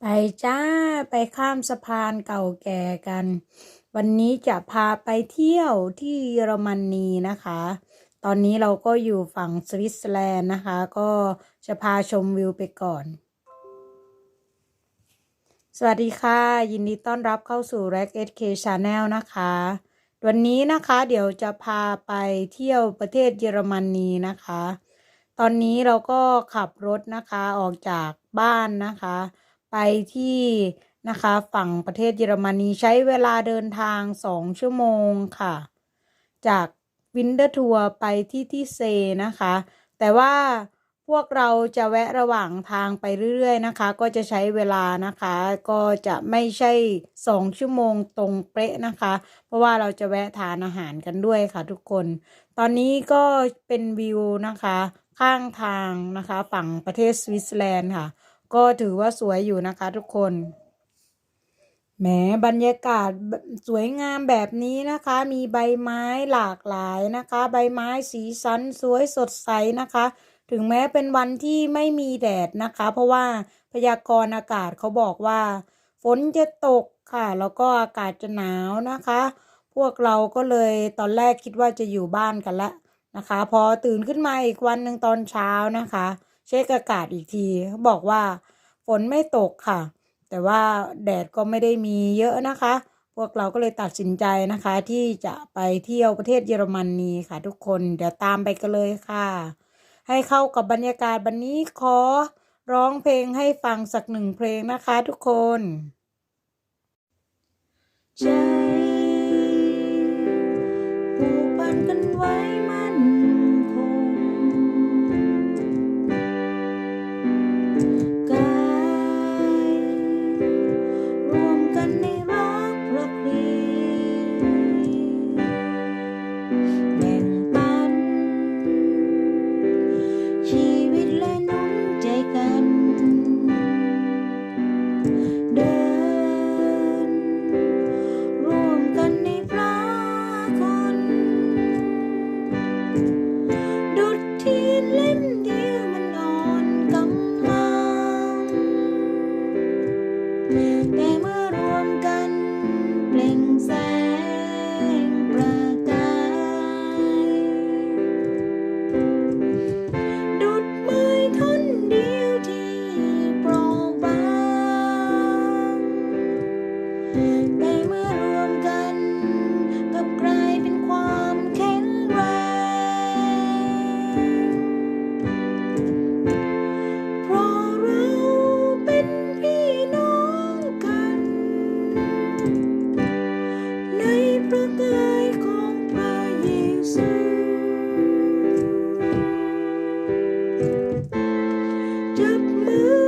ไปจ้าไปข้ามสะพานเก่าแก่กัน วันนี้จะพาไปเที่ยวที่เยอรมนีนะคะ ตอนนี้เราก็อยู่ฝั่งสวิตเซอร์แลนด์นะคะ ก็จะพาชมวิวไปก่อน สวัสดีค่ะ ยินดีต้อนรับเข้าสู่ r a c SK Channel นะคะ วันนี้นะคะเดี๋ยวจะพาไปเที่ยวประเทศเยอรมนีนะคะ ตอนนี้เราก็ขับรถนะคะออกจากบ้านนะคะ ไปที่นะคะฝั่งประเทศเยอรมนีใช้เวลาเดินทางสองชั่วโมงค่ะ จากวินเดอร์ทัวร์ไปที่ที่เซนะคะ แต่ว่าพวกเราจะแวะระหว่างทางไปเรื่อยๆนะคะ ก็จะใช้เวลานะคะ ก็จะไม่ใช่สองชั่วโมงตรงเป๊ะนะคะ เพราะว่าเราจะแวะทานอาหารกันด้วยค่ะทุกคน ตอนนี้ก็เป็นวิวนะคะ ข้างทางนะคะ ฝั่งประเทศสวิตเซอร์แลนด์ค่ะ ก็ถือว่าสวยอยู่นะคะทุกคนแหมบรรยากาศสวยงามแบบนี้นะคะ มีใบไม้หลากหลายนะคะ ใบไม้สีสันสวยสดใสนะคะ ถึงแม้เป็นวันที่ไม่มีแดดนะคะ เพราะว่าพยากรณ์อากาศเขาบอกว่า ฝนจะตกค่ะ แล้วก็อากาศจะหนาวนะคะ พวกเราก็เลยตอนแรกคิดว่าจะอยู่บ้านกันละนะคะ พอตื่นขึ้นมาอีกวันหนึ่งตอนเช้านะคะ เช็คอากาศอีกทีเขาบอกว่าฝนไม่ตกค่ะ แต่ว่าแดดก็ไม่ได้มีเยอะนะคะ พวกเราก็เลยตัดสินใจนะคะ ที่จะไปเที่ยวประเทศเยอรมนีค่ะทุกคนเดี๋ยวตามไปกันเลยค่ะ ให้เข้ากับบรรยากาศวันนี้ขอร้องเพลงให้ฟังสักหนึ่งเพลงนะคะทุกคน จับมือ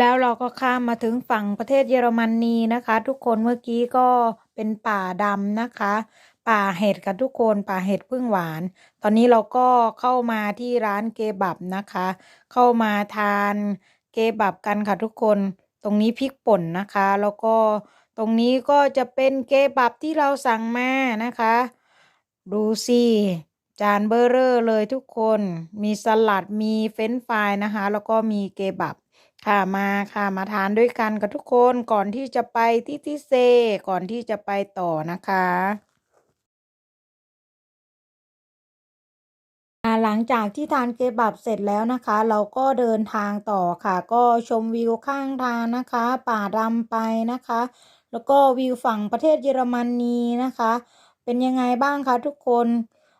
แล้วเราก็ข้ามมาถึงฝั่งประเทศเยอรมนีนะคะ ทุกคนเมื่อกี้ก็เป็นป่าดำนะคะ ป่าเห็ดกันทุกคนป่าเห็ดพึ่งหวาน ตอนนี้เราก็เข้ามาที่ร้านเกบับนะคะ เข้ามาทานเกบับกันค่ะทุกคนตรงนี้พริกป่นนะคะ แล้วก็ตรงนี้ก็จะเป็นเกบับที่เราสั่งมานะคะ ดูสิจานเบอร์เรอร์เลยทุกคน มีสลัดมีเฟรนฟรายนะคะ แล้วก็มีเกบับ ค่ะมาค่ะมาทานด้วยกันกับทุกคนก่อนที่จะไปที่ที่เซ ก่อนที่จะไปต่อนะคะหลังจากที่ทานเคบับเสร็จแล้วนะคะ เราก็เดินทางต่อค่ะ ก็ชมวิวข้างทางนะคะ ป่าดำไปนะคะ แล้วก็วิวฝั่งประเทศเยอรมนีนะคะ เป็นยังไงบ้างคะทุกคน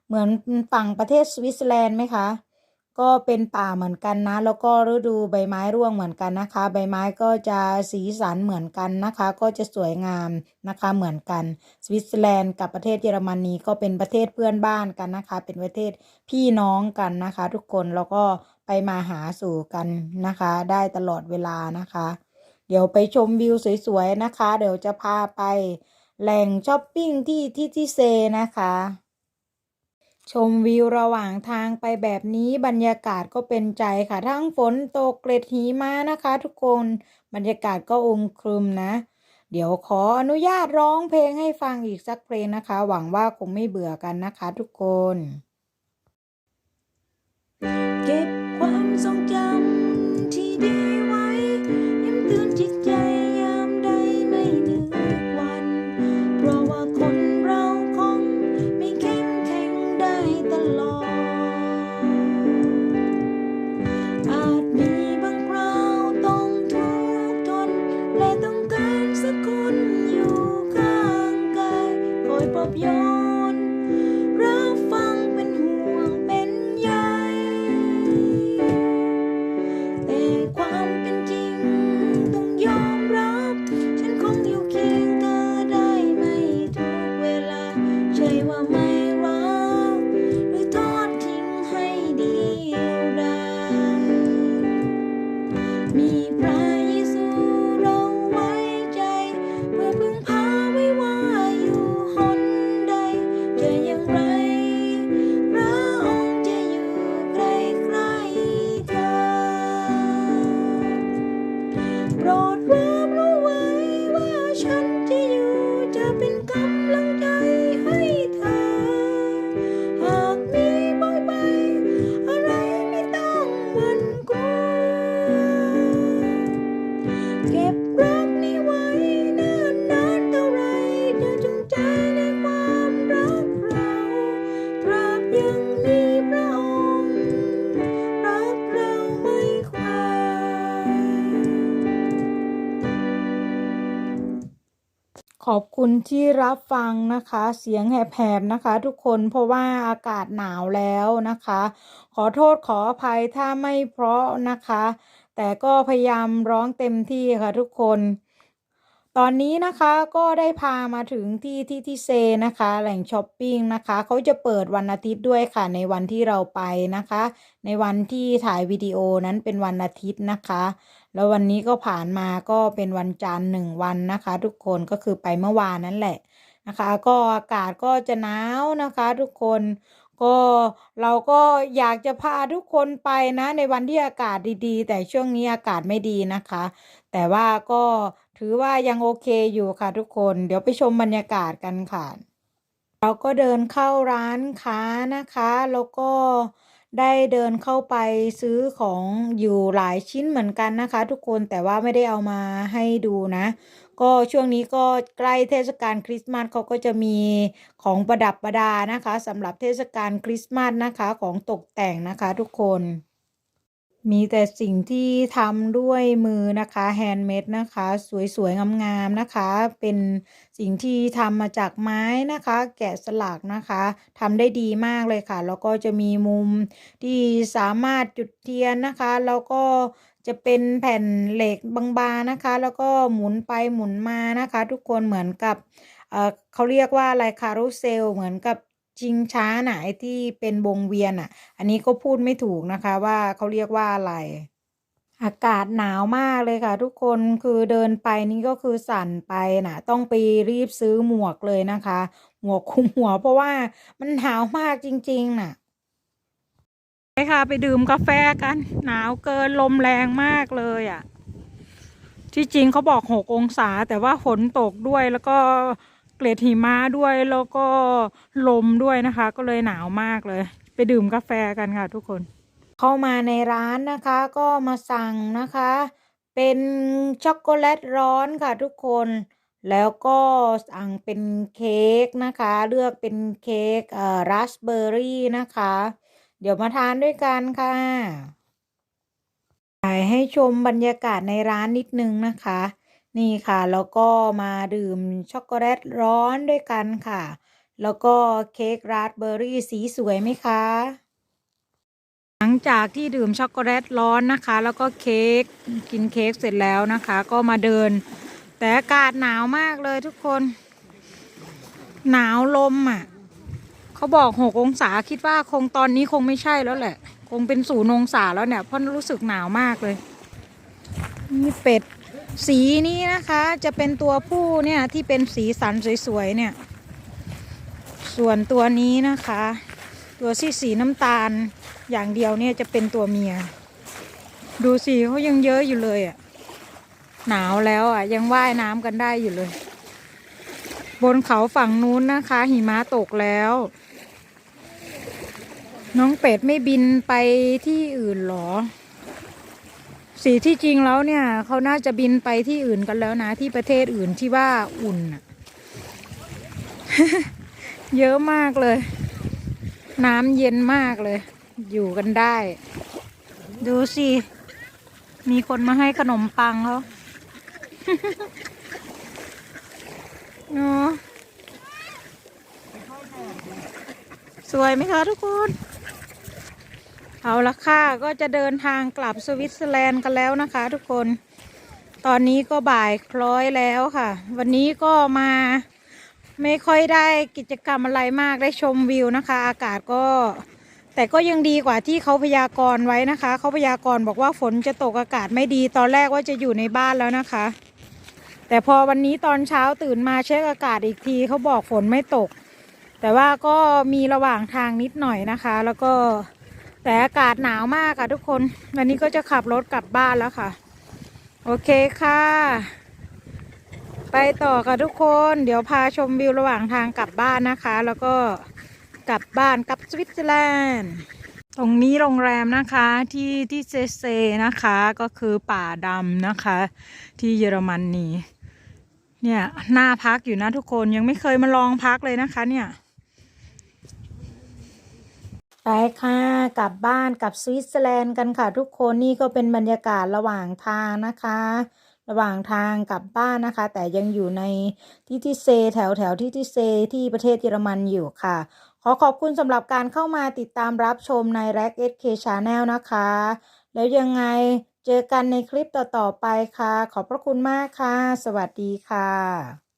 เหมือนฝั่งประเทศสวิตเซอร์แลนด์ไหมคะ ก็เป็นป่าเหมือนกันนะ แล้วก็ฤดูใบไม้ร่วงเหมือนกันนะคะ ใบไม้ก็จะสีสันเหมือนกันนะคะ ก็จะสวยงามนะคะเหมือนกัน สวิตเซอร์แลนด์กับประเทศเยอรมนีก็เป็นประเทศเพื่อนบ้านกันนะคะ เป็นประเทศพี่น้องกันนะคะ ทุกคนแล้วก็ไปมาหาสู่กันนะคะ ได้ตลอดเวลานะคะ เดี๋ยวไปชมวิวสวยๆนะคะ เดี๋ยวจะพาไปแหล่งช้อปปิ้งที่ที่ที่เซนะคะ ชมวิวระหว่างทางไปแบบนี้บรรยากาศก็เป็นใจค่ะ ทั้งฝนตกเกล็ดหิมะนะคะ ทุกคนบรรยากาศก็อึมครึมนะ เดี๋ยวขออนุญาตร้องเพลงให้ฟังอีกสักเพลงนะคะ หวังว่าคงไม่เบื่อกันนะคะ ทุกคน เก็บความ คุณที่รับฟังนะคะ เสียงแหบๆนะคะ ทุกคนเพราะว่าอากาศหนาวแล้วนะคะ ขอโทษขออภัยถ้าไม่เพราะนะคะ แต่ก็พยายามร้องเต็มที่ค่ะทุกคน ตอนนี้นะคะก็ได้พามาถึงที่ที่ที่เซนะคะ แหล่งช้อปปิ้งนะคะเขาจะเปิดวันอาทิตย์ด้วยค่ะในวันที่เราไปนะคะ ในวันที่ถ่ายวิดีโอนั้นเป็นวันอาทิตย์นะคะ แล้ววันนี้ก็ผ่านมาก็เป็นวันจันทร์หนึ่งวันนะคะ ทุกคนก็คือไปเมื่อวานนั่นแหละนะคะ ก็อากาศก็จะหนาวนะคะ ทุกคนก็เราก็อยากจะพาทุกคนไปนะ ในวันที่อากาศดีๆ แต่ช่วงนี้อากาศไม่ดีนะคะ แต่ว่าก็ถือว่ายังโอเคอยู่ค่ะทุกคน เดี๋ยวไปชมบรรยากาศกันค่ะ เราก็เดินเข้าร้านค้านะคะ แล้วก็ ได้เดินเข้าไปซื้อของอยู่หลายชิ้นเหมือนกันนะคะ ทุกคนแต่ว่าไม่ได้เอามาให้ดูนะ ก็ช่วงนี้ก็ใกล้เทศกาลคริสต์มาสเขาก็จะมีของประดับประดานะคะสำหรับเทศกาลคริสต์มาสนะคะของตกแต่งนะคะทุกคน มีแต่สิ่งที่ทำด้วยมือนะคะแฮนด์เมดนะคะ สวยๆงามๆนะคะ เป็นสิ่งที่ทำมาจากไม้นะคะ แกะสลักนะคะทำได้ดีมากเลยค่ะ แล้วก็จะมีมุมที่สามารถจุดเทียนนะคะ แล้วก็จะเป็นแผ่นเหล็กบางๆนะคะ แล้วก็หมุนไปหมุนมานะคะ ทุกคนเหมือนกับเเขาเรียกว่าอะไรคารุเซลเหมือนกับ ชิงช้าน่ะไอ้ที่เป็นวงเวียนอะ อันนี้ก็พูดไม่ถูกนะคะว่าเขาเรียกว่าอะไร อากาศหนาวมากเลยค่ะ ทุกคนคือเดินไปนี่ก็คือสั่นไปนะต้องไปรีบซื้อหมวกเลยนะคะ หมวกคุมหัวเพราะว่ามันหนาวมากจริง ๆ น่ะไปค่ะไปดื่มกาแฟกัน หนาวเกินลมแรงมากเลยอะ ที่จริงเขาบอกหกองศาแต่ว่าฝนตกด้วยแล้วก็ เกล็ดหิมะด้วยแล้วก็ลมด้วยนะคะ ก็เลยหนาวมากเลย ไปดื่มกาแฟกันค่ะทุกคน เข้ามาในร้านนะคะ ก็มาสั่งนะคะ เป็นช็อกโกแลตร้อนค่ะทุกคนแล้วก็สั่งเป็นเค้กนะคะ เลือกเป็นเค้กเอ่อราสเบอร์รี่นะคะ เดี๋ยวมาทานด้วยกันค่ะถ่ายให้ชมบรรยากาศในร้านนิดนึงนะคะ นี่ค่ะ แล้วก็มาดื่มช็อกโกแลตร้อนด้วยกันค่ะ แล้วก็เค้กราสเบอร์รี่สีสวยไหมคะ หลังจากที่ดื่มช็อกโกแลตร้อนนะคะ แล้วก็เค้กกินเค้กเสร็จแล้วนะคะ ก็มาเดิน แต่อากาศหนาวมากเลยทุกคน หนาวลมอะเขาบอกหกองศาคิดว่าคงตอนนี้คงไม่ใช่แล้วแหละ คงเป็นศูนย์องศาแล้วเนี่ยเพราะรู้สึกหนาวมากเลย นี่เป็ด สีนี้นะคะจะเป็นตัวผู้เนี่ยที่เป็นสีสันสวยๆเนี่ย ส่วนตัวนี้นะคะ ตัวที่สีน้ำตาลอย่างเดียวเนี่ยจะเป็นตัวเมีย ดูสิเขายังเยอะอยู่เลยอะหนาวแล้วอะยังว่ายน้ำกันได้อยู่เลย บนเขาฝั่งนู้นนะคะ หิมะตกแล้ว น้องเป็ดไม่บินไปที่อื่นหรอ สีที่จริงแล้วเนี่ยเขาน่าจะบินไปที่อื่นกันแล้วนะ ที่ประเทศอื่นที่ว่าอุ่นน่ะเยอะมากเลย น้ำเย็นมากเลย อยู่กันได้ ดูสิ มีคนมาให้ขนมปังเขาเนาะสวยไหมคะทุกคน เอาละค่ะก็จะเดินทางกลับสวิตเซอร์แลนด์กันแล้วนะคะทุกคน ตอนนี้ก็บ่ายคล้อยแล้วค่ะ วันนี้ก็มาไม่ค่อยได้กิจกรรมอะไรมากได้ชมวิวนะคะ อากาศก็ แต่ก็ยังดีกว่าที่เขาพยากรณ์ไว้นะคะเขาพยากรณ์บอกว่าฝนจะตกอากาศไม่ดีตอนแรกว่าจะอยู่ในบ้านแล้วนะคะ แต่พอวันนี้ตอนเช้าตื่นมาเช็คอากาศอีกทีเขาบอกฝนไม่ตก แต่ว่าก็มีระหว่างทางนิดหน่อยนะคะ แล้วก็ แต่อากาศหนาวมากค่ะทุกคน วันนี้ก็จะขับรถกลับบ้านแล้วค่ะ โอเคค่ะ ไปต่อค่ะทุกคน เดี๋ยวพาชมวิวระหว่างทางกลับบ้านนะคะ แล้วก็กลับบ้านกลับสวิตเซอร์แลนด์ตรงนี้โรงแรมนะคะที่ที่เซเซนะคะก็คือป่าดำนะคะ ที่เยอรมนนีเนี่ยน่าพักอยู่นะทุกคนยังไม่เคยมาลองพักเลยนะคะเนี่ย ไปค่ะกลับบ้านกลับสวิตเซอร์แลนด์กันค่ะทุกคนนี่ก็เป็นบรรยากาศระหว่างทางนะคะ ระหว่างทางกลับบ้านนะคะ แต่ยังอยู่ในที่ที่เซ แถวแถวที่ที่เซที่ประเทศเยอรมันอยู่ค่ะ ขอขอบคุณสำหรับการเข้ามาติดตามรับชมใน r a k SK Channel นะคะ แล้วยังไงเจอกันในคลิปต่อๆไปค่ะ ขอบพระคุณมากค่ะ สวัสดีค่ะ